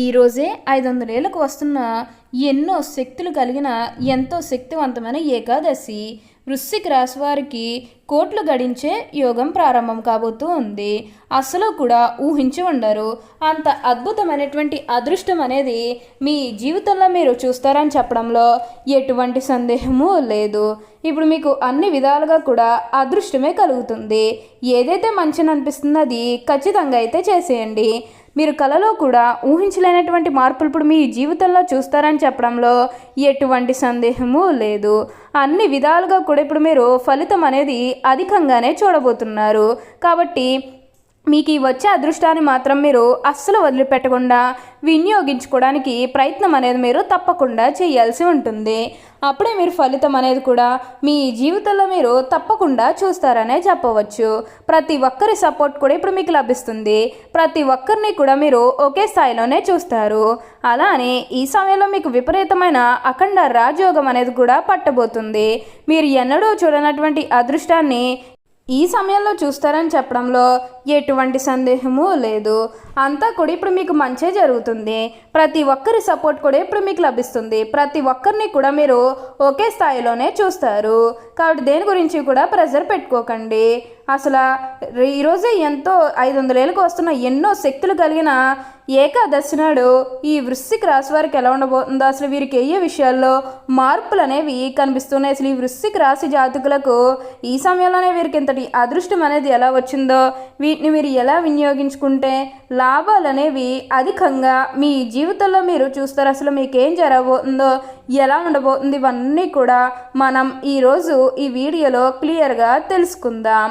ఈరోజే ఐదు వందలేళ్ళకు వస్తున్న ఎన్నో శక్తులు కలిగిన ఎంతో శక్తివంతమైన ఏకాదశి. వృశ్చిక రాశి వారికి కోట్లు గడించే యోగం ప్రారంభం కాబోతూ ఉంది. అసలు కూడా ఊహించి ఉండరు. అంత అద్భుతమైనటువంటి అదృష్టం అనేది మీ జీవితంలో మీరు చూస్తారని చెప్పడంలో ఎటువంటి సందేహము లేదు. ఇప్పుడు మీకు అన్ని విధాలుగా కూడా అదృష్టమే కలుగుతుంది. ఏదైతే మంచిని అనిపిస్తుందో అది ఖచ్చితంగా అయితే చేసేయండి. మీరు కలలో కూడా ఊహించలేనటువంటి మార్పులు ఇప్పుడు మీ జీవితంలో చూస్తారని చెప్పడంలో ఎటువంటి సందేహము లేదు. అన్ని విధాలుగా కూడా ఇప్పుడు మీరు ఫలితం అనేది అధికంగానే చూడబోతున్నారు. కాబట్టి మీకు ఈ వచ్చే అదృష్టాన్ని మాత్రం మీరు అస్సలు వదిలిపెట్టకుండా వినియోగించుకోవడానికి ప్రయత్నం అనేది మీరు తప్పకుండా చేయాల్సి ఉంటుంది. అప్పుడే మీరు ఫలితం అనేది కూడా మీ జీవితంలో మీరు తప్పకుండా చూస్తారనే చెప్పవచ్చు. ప్రతి ఒక్కరి సపోర్ట్ కూడా ఇప్పుడు మీకు లభిస్తుంది. ప్రతి ఒక్కరిని కూడా మీరు ఒకే స్థాయిలోనే చూస్తారు. అలానే ఈ సమయంలో మీకు విపరీతమైన అఖండ రాజయోగం అనేది కూడా పట్టబోతుంది. మీరు ఎన్నడూ చూడనటువంటి అదృష్టాన్ని ఈ సమయంలో చూస్తారని చెప్పడంలో ఎటువంటి సందేహము లేదు. అంతా కూడా ఇప్పుడు మీకు మంచే జరుగుతుంది. ప్రతి ఒక్కరి సపోర్ట్ కూడా ఇప్పుడు మీకు లభిస్తుంది. ప్రతి ఒక్కరిని కూడా మీరు ఒకే స్థాయిలోనే చూస్తారు. కాబట్టి దేని గురించి కూడా ప్రెజర్ పెట్టుకోకండి. అసలు ఈరోజే ఎంతో ఐదు వందలేళ్ళకు వస్తున్న ఎన్నో శక్తులు కలిగిన ఏకాదశి నాడు ఈ వృశ్చిక రాశి వారికి ఎలా ఉండబోతుందో అసలు వీరికి ఏ విషయాల్లో మార్పులు అనేవి కనిపిస్తున్నాయి? అసలు ఈ వృశ్చిక రాశి జాతకులకు ఈ సమయంలోనే వీరికి ఇంతటి అదృష్టం అనేది ఎలా వచ్చిందో వీటిని మీరు ఎలా వినియోగించుకుంటే లాభాలు అనేవి అధికంగా మీ జీవితంలో మీరు చూస్తారు. అసలు మీకు ఏం జరగబోతుందో ఎలా ఉండబోతుంది ఇవన్నీ కూడా మనం ఈరోజు ఈ వీడియోలో క్లియర్గా తెలుసుకుందాం.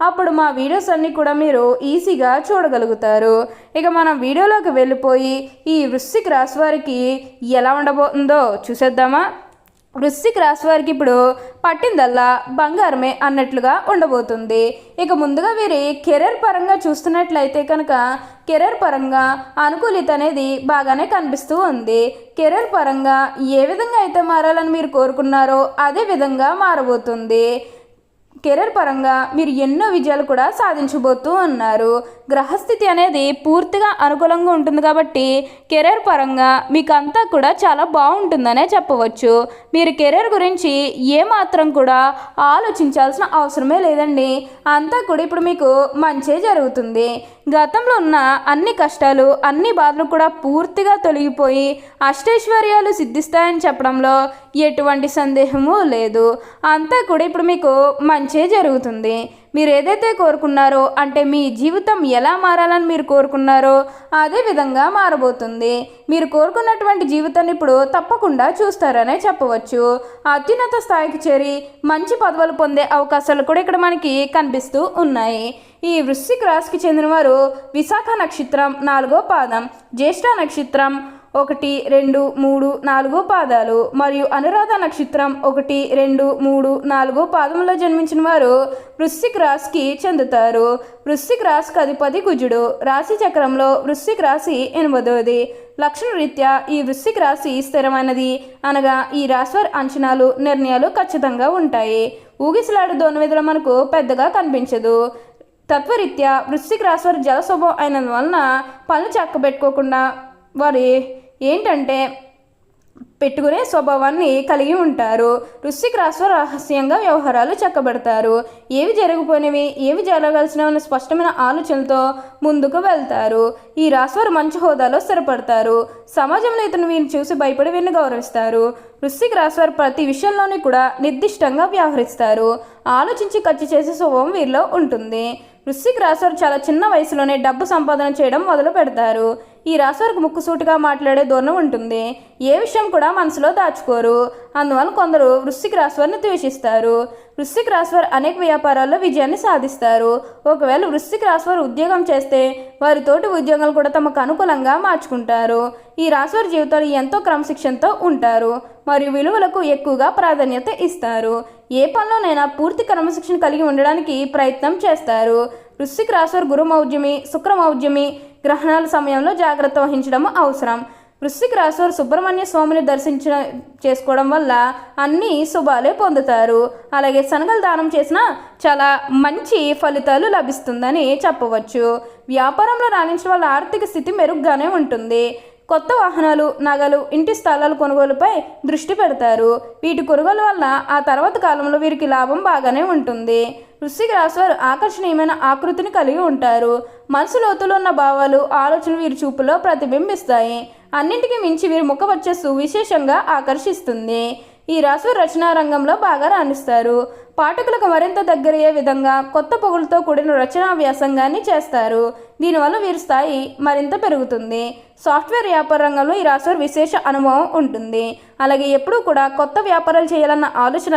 అప్పుడు మా వీడియోస్ అన్నీ కూడా మీరు ఈజీగా చూడగలుగుతారు. ఇక మనం వీడియోలోకి వెళ్ళిపోయి ఈ వృశ్చిక రాశి వారికి ఎలా ఉండబోతుందో చూసేద్దామా? వృశ్చిక రాశి వారికి ఇప్పుడు పట్టిందల్లా బంగారమే అన్నట్లుగా ఉండబోతుంది. ఇక ముందుగా వీరి కెరీర్ పరంగా చూస్తున్నట్లయితే కనుక కెరీర్ పరంగా అనుకూలిత అనేది బాగానే కనిపిస్తూ ఉంది. కెరీర్ పరంగా ఏ విధంగా అయితే మారాలని మీరు కోరుకున్నారో అదే విధంగా మారబోతుంది. కెరీర్ పరంగా మీరు ఎన్నో విజయాలు కూడా సాధించబోతూ ఉన్నారు. గ్రహస్థితి అనేది పూర్తిగా అనుకూలంగా ఉంటుంది కాబట్టి కెరీర్ పరంగా మీకు అంతా కూడా చాలా బాగుంటుందనే చెప్పవచ్చు. మీరు కెరీర్ గురించి ఏమాత్రం కూడా ఆలోచించాల్సిన అవసరమే లేదండి. అంతా కూడా ఇప్పుడు మీకు మంచే జరుగుతుంది. గతంలో ఉన్న అన్ని కష్టాలు అన్ని బాధలు కూడా పూర్తిగా తొలగిపోయి అష్టైశ్వర్యాలు సిద్ధిస్తాయని చెప్పడంలో ఎటువంటి సందేహము లేదు. అంతా కూడా ఇప్పుడు మీకు మంచి జరుగుతుంది. మీరు ఏదైతే కోరుకున్నారో అంటే మీ జీవితం ఎలా మారాలని మీరు కోరుకున్నారో అదే విధంగా మారబోతుంది. మీరు కోరుకున్నటువంటి జీవితాన్ని ఇప్పుడు తప్పకుండా చూస్తారనే చెప్పవచ్చు. అత్యున్నత స్థాయికి చేరి మంచి పదవులు పొందే అవకాశాలు కూడా ఇక్కడ మనకి కనిపిస్తూ ఉన్నాయి. ఈ వృశ్చిక రాశికి చెందినవారు విశాఖ నక్షత్రం నాలుగో పాదం జ్యేష్ఠ నక్షత్రం ఒకటి రెండు మూడు నాలుగు పాదాలు. మరియు అనురాధ నక్షత్రం ఒకటి రెండు మూడు నాలుగు పాదములో జన్మించిన వారు వృశ్చిక రాశికి చెందుతారు. వృశ్చిక రాశికి అధిపతి కుజుడు. రాశి చక్రంలో వృశ్చిక రాశి ఎనిమిదవది. లక్షణ రీత్యా ఈ వృశ్చిక రాశి స్థిరమైనది. అనగా ఈ రాశివారి అంచనాలు నిర్ణయాలు ఖచ్చితంగా ఉంటాయి. ఊగిసలాడు దోనవిధులు మనకు పెద్దగా కనిపించదు. తత్వరీత్యా వృశ్చిక రాశి వారి జల స్వభావం అయినందువలన పనులు చక్కబెట్టుకోకుండా వారి ఏంటంటే పెట్టుకునే స్వభావాన్ని కలిగి ఉంటారు. వృశ్చిక రాశిలో రహస్యంగా వ్యవహారాలు చక్కబెడతారు. ఏవి జరగపోయినవి ఏవి జరగాల్సిన స్పష్టమైన ఆలోచనలతో ముందుకు వెళ్తారు. ఈ రాశివారు మంచి హోదాలో స్థిరపడతారు. సమాజంలో ఇతను వీరిని చూసి భయపడి వీరిని గౌరవిస్తారు. వృశ్చిక రాశివారు ప్రతి విషయంలోని కూడా నిర్దిష్టంగా వ్యవహరిస్తారు. ఆలోచించి ఖర్చు చేసే స్వభావం వీరిలో ఉంటుంది. వృశ్చిక రాశివారు చాలా చిన్న వయసులోనే డబ్బు సంపాదన చేయడం మొదలు పెడతారు. ఈ రాశివారికి ముక్కుసూటిగా మాట్లాడే ధోరణి ఉంటుంది. ఏ విషయం కూడా మనసులో దాచుకోరు. అందువల్ల కొందరు వృశ్చిక రాశివారిని ద్వేషిస్తారు. వృశ్చిక రాశివారు అనేక వ్యాపారాల్లో విజయాన్ని సాధిస్తారు. ఒకవేళ వృశ్చిక రాశివారు ఉద్యోగం చేస్తే వారి తోటి ఉద్యోగాలు కూడా తమకు అనుకూలంగా మార్చుకుంటారు. ఈ రాశివారి జీవితాలు ఎంతో క్రమశిక్షణతో ఉంటారు. మరియు విలువలకు ఎక్కువగా ప్రాధాన్యత ఇస్తారు. ఏ పనిలోనైనా పూర్తి క్రమశిక్షణ కలిగి ఉండడానికి ప్రయత్నం చేస్తారు. వృశ్చిక రాశివారు గురు మౌఢ్యమి శుక్ర గ్రహణాల సమయంలో జాగ్రత్త వహించడం అవసరం. వృశ్చిక రాశివారు సుబ్రహ్మణ్య స్వామిని దర్శించిన చేసుకోవడం వల్ల అన్ని శుభాలే పొందుతారు. అలాగే శనగలు దానం చేసిన చాలా మంచి ఫలితాలు లభిస్తుందని చెప్పవచ్చు. వ్యాపారంలో రాణించడం వల్ల ఆర్థిక స్థితి మెరుగ్గానే ఉంటుంది. కొత్త వాహనాలు నగలు ఇంటి స్థలాల కొనుగోలుపై దృష్టి పెడతారు. వీటి కొనుగోలు వల్ల ఆ తర్వాత కాలంలో వీరికి లాభం బాగానే ఉంటుంది. వృశ్చిక రాశివారు ఆకర్షణీయమైన ఆకృతిని కలిగి ఉంటారు. మనసు లోతులో ఉన్న భావాలు ఆలోచనలు వీరి చూపులో ప్రతిబింబిస్తాయి. అన్నింటికీ మించి వీరి ముఖ వచ్చేస్తూ విశేషంగా ఆకర్షిస్తుంది. ఈ రాశి రచనా రంగంలో బాగా రాణిస్తారు. పాఠకులకు మరింత దగ్గరయ్యే విధంగా కొత్త పొగులతో కూడిన రచనా వ్యాసంగాన్ని చేస్తారు. దీనివల్ల వీరి స్థాయి మరింత పెరుగుతుంది. సాఫ్ట్వేర్ వ్యాపార రంగంలో ఈ రాశివారి విశేష అనుభవం ఉంటుంది. అలాగే ఎప్పుడూ కూడా కొత్త వ్యాపారాలు చేయాలన్న ఆలోచన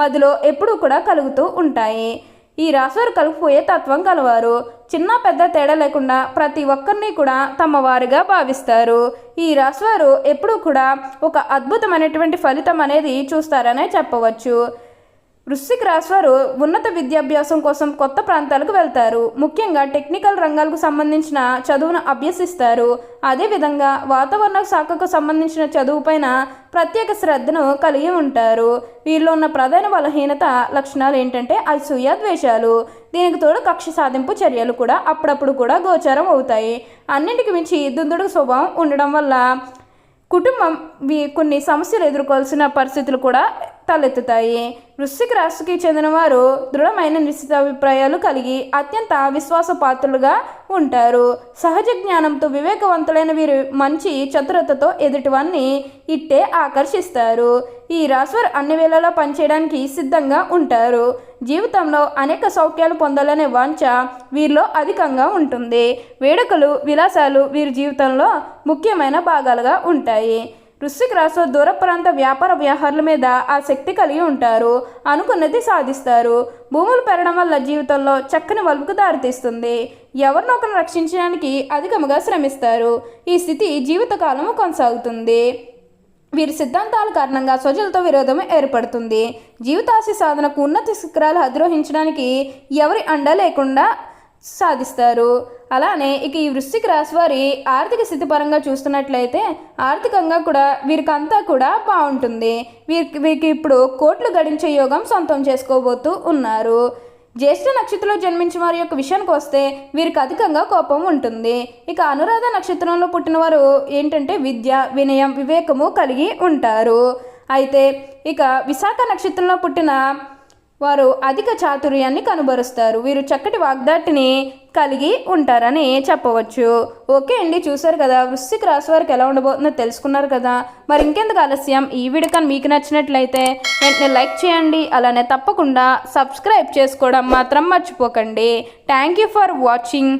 మదిలో ఎప్పుడూ కూడా కలుగుతూ ఉంటాయి. ఈ రాశివారు కలిగిపోయే తత్వం కలవారు చిన్న పెద్ద తేడా లేకుండా ప్రతి ఒక్కరిని కూడా తమ వారిగా భావిస్తారు. ఈ రాశివారు ఎప్పుడూ కూడా ఒక అద్భుతమైనటువంటి ఫలితం అనేది చూస్తారనే చెప్పవచ్చు. వృశ్చిక రాశివారు ఉన్నత విద్యాభ్యాసం కోసం కొత్త ప్రాంతాలకు వెళ్తారు. ముఖ్యంగా టెక్నికల్ రంగాలకు సంబంధించిన చదువును అభ్యసిస్తారు. అదేవిధంగా వాతావరణ శాఖకు సంబంధించిన చదువుపైన ప్రత్యేక శ్రద్ధను కలిగి ఉంటారు. వీళ్ళు ఉన్న ప్రధాన బలహీనత లక్షణాలు ఏంటంటే అసూయ ద్వేషాలు. దీనికి తోడు కక్ష సాధింపు చర్యలు కూడా అప్పుడప్పుడు కూడా గోచారం అవుతాయి. అన్నింటికి మించి దుందుడు స్వభావం ఉండడం వల్ల కుటుంబం వీ- కొన్ని సమస్యలు ఎదుర్కోవాల్సిన పరిస్థితులు కూడా తలెత్తుతాయి వృశ్చిక రాశికి చెందిన వారు దృఢమైన నిశ్చిత అభిప్రాయాలు కలిగి అత్యంత విశ్వాసపాత్రులుగా ఉంటారు. సహజ జ్ఞానంతో వివేకవంతులైన వీరు మంచి చతురతతో ఎదుటివాన్ని ఇట్టే ఆకర్షిస్తారు. ఈ రాశివారు అన్ని వేళలా పనిచేయడానికి సిద్ధంగా ఉంటారు. జీవితంలో అనేక సౌఖ్యాలు పొందాలనే వాంఛ వీరిలో అధికంగా ఉంటుంది. వేడుకలు విలాసాలు వీరి జీవితంలో ముఖ్యమైన భాగాలుగా ఉంటాయి. వృశ్చిక రాశిలో దూర ప్రాంత వ్యాపార వ్యవహారాల మీద ఆసక్తి కలిగి ఉంటారు. అనుకున్నది సాధిస్తారు. భూములు పెరగడం వల్ల జీవితంలో చక్కని వలుపుకు దారితీస్తుంది. ఎవరినొకరిని రక్షించడానికి అధికముగా శ్రమిస్తారు. ఈ స్థితి జీవితకాలము కొనసాగుతుంది. వీరి సిద్ధాంతాల కారణంగా స్వజలతో విరోధం ఏర్పడుతుంది. జీవితాశి సాధనకు ఉన్నత శిఖరాలు అధిరోహించడానికి ఎవరి అండ లేకుండా సాధిస్తారు అలానే ఇక ఈ వృశ్చిక రాశి వారి ఆర్థిక స్థితి పరంగా చూస్తున్నట్లయితే ఆర్థికంగా కూడా వీరికంతా కూడా బాగుంటుంది. వీరికి వీరికి ఇప్పుడు కోట్లు గడించే యోగం సొంతం చేసుకోబోతూ ఉన్నారు. జ్యేష్ఠ నక్షత్రంలో జన్మించిన వారి యొక్క విషయానికి వస్తే వీరికి అధికంగా కోపం ఉంటుంది. ఇక అనురాధ నక్షత్రంలో పుట్టిన వారు ఏంటంటే విద్య వినయం వివేకము కలిగి ఉంటారు. అయితే ఇక విశాఖ నక్షత్రంలో పుట్టిన వారు అధిక చాతుర్యాన్ని కనుబరుస్తారు. వీరు చక్కటి వాగ్దాటిని కలిగి ఉంటారని చెప్పవచ్చు. ఓకే అండి చూసారు కదా వృశ్చిక రాశి వారికి ఎలా ఉండబోతుందో తెలుసుకున్నారు కదా. మరి ఇంకెందుకు ఆలస్యం? ఈ వీడియో కానీ మీకు నచ్చినట్లయితే వెంటనే లైక్ చేయండి అలానే తప్పకుండా సబ్స్క్రైబ్ చేసుకోవడం మాత్రం మర్చిపోకండి. Thank you for watching.